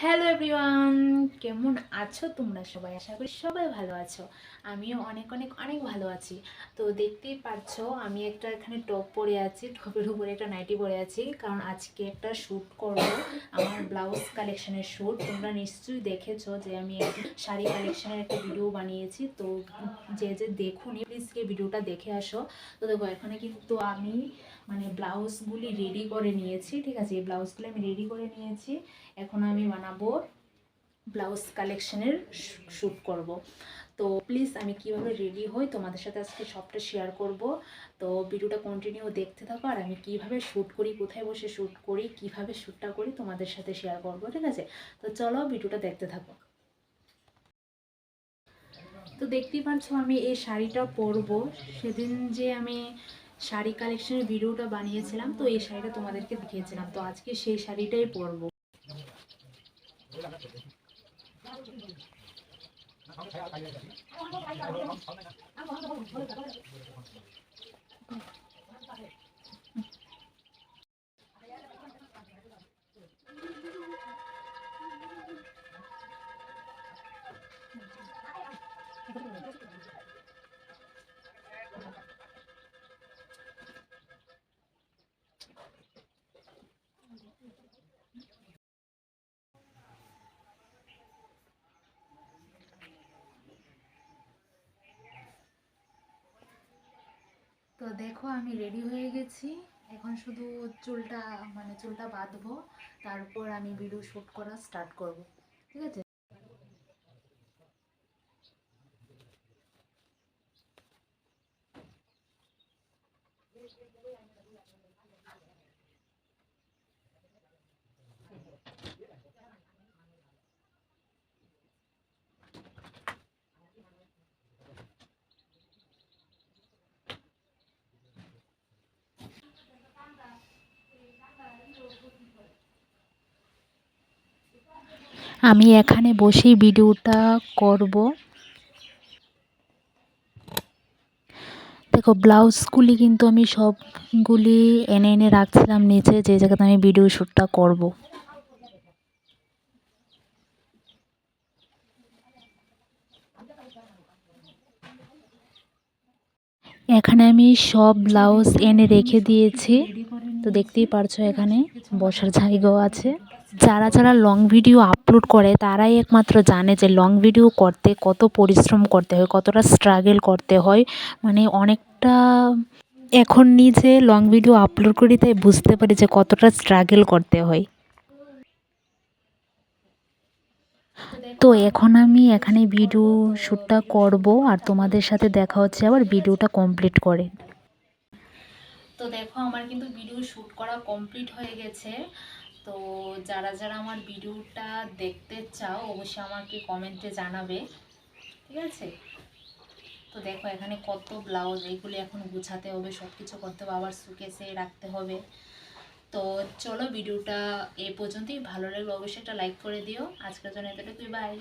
Hello everyone কেমন আছো তোমরা সবাই? আশা করি সবাই ভালো আছো। আমিও অনেক অনেক অনেক ভালো আছি। তো দেখতেই পাচ্ছো, আমি একটা এখানে টপ পরে আছি, টপের উপরে একটা নাইটি পরে আছি, কারণ আজকে একটা শ্যুট করব, আমার ব্লাউজ কালেকশনের শ্যুট তোমরা নিশ্চয়ই দেখেছ যে আমি শাড়ি কালেকশনের একটা ভিডিও বানিয়েছি। তো যে যে দেখুনি প্লিজ ভিডিওটা দেখে আসো। তো দেখো, এখানে কিন্তু আমি মানে ব্লাউজগুলি রেডি করে নিয়েছি, ঠিক আছে? এই ব্লাউজগুলি আমি রেডি করে নিয়েছি। এখন আমি বানাবো ব্লাউজ কালেকশনের শ্যুট করব। তো প্লিজ আমি কীভাবে রেডি হই তোমাদের সাথে আজকে সবটা শেয়ার করব। তো ভিডিওটা কন্টিনিউ দেখতে থাকো আর আমি কীভাবে শ্যুট করি, কোথায় বসে শ্যুট করি, কীভাবে শ্যুটটা করি তোমাদের সাথে শেয়ার করব, ঠিক আছে? তো চলো ভিডিওটা দেখতে থাকো। তো দেখতেই পাচ্ছ আমি এই শাড়িটা পরবো। সেদিন যে আমি শাড়ি কালেকশনের ভিডিওটা বানিয়েছিলাম, তো এই শাড়িটা তোমাদেরকে দেখিয়েছিলাম। তো আজকে সেই শাড়িটাই পরবো। 还要打一，个。তো দেখো আমি রেডি হয়ে গেছি। এখন শুধু চুলটা মানে চুলটা বাঁধবো, তারপর আমি ভিডিও শ্যুট করা স্টার্ট করব। ঠিক আছে? আমি এখানে বসেই ভিডিওটা করব। দেখো, ব্লাউজগুলি কিন্তু আমি সবগুলি এনে এনে রাখছিলাম নিচে, যে জায়গাতে আমি ভিডিও শ্যুটটা করব। এখানে আমি সব ব্লাউজ এনে রেখে দিয়েছি। তো দেখতেই পারছ এখানে বসার জায়গাও আছে। যারা যারা লং ভিডিও আপলোড করে, তারাই একমাত্র জানে যে লং ভিডিও করতে কত পরিশ্রম করতে হয়, কতটা স্ট্রাগল করতে হয়। মানে অনেকটা এখন নিজে লং ভিডিও আপলোড করি, তাই বুঝতে পারি যে কতটা স্ট্রাগল করতে হয়। তো এখন আমি এখানে ভিডিও শ্যুটটা করব, আর তোমাদের সাথে দেখা হচ্ছে আবার ভিডিওটা কমপ্লিট করে। তো দেখো, আমার কিন্তু ভিডিও শ্যুট করা কমপ্লিট হয়ে গেছে। তো যারা যারা আমার ভিডিওটা দেখতে চাও, অবশ্যই আমাকে কমেন্টে জানাবে। ঠিক আছে? তো দেখো, এখানে কত ব্লাউজ এইগুলি এখন গুছাতে হবে সব কিছু করতে হবে, আবার সুকেসে রাখতে হবে। তো চলো, ভিডিওটা এ পর্যন্তই। ভালো লাগলে অবশ্যই একটা লাইক করে দিও। আজকের জন্য এতটুকুই বাই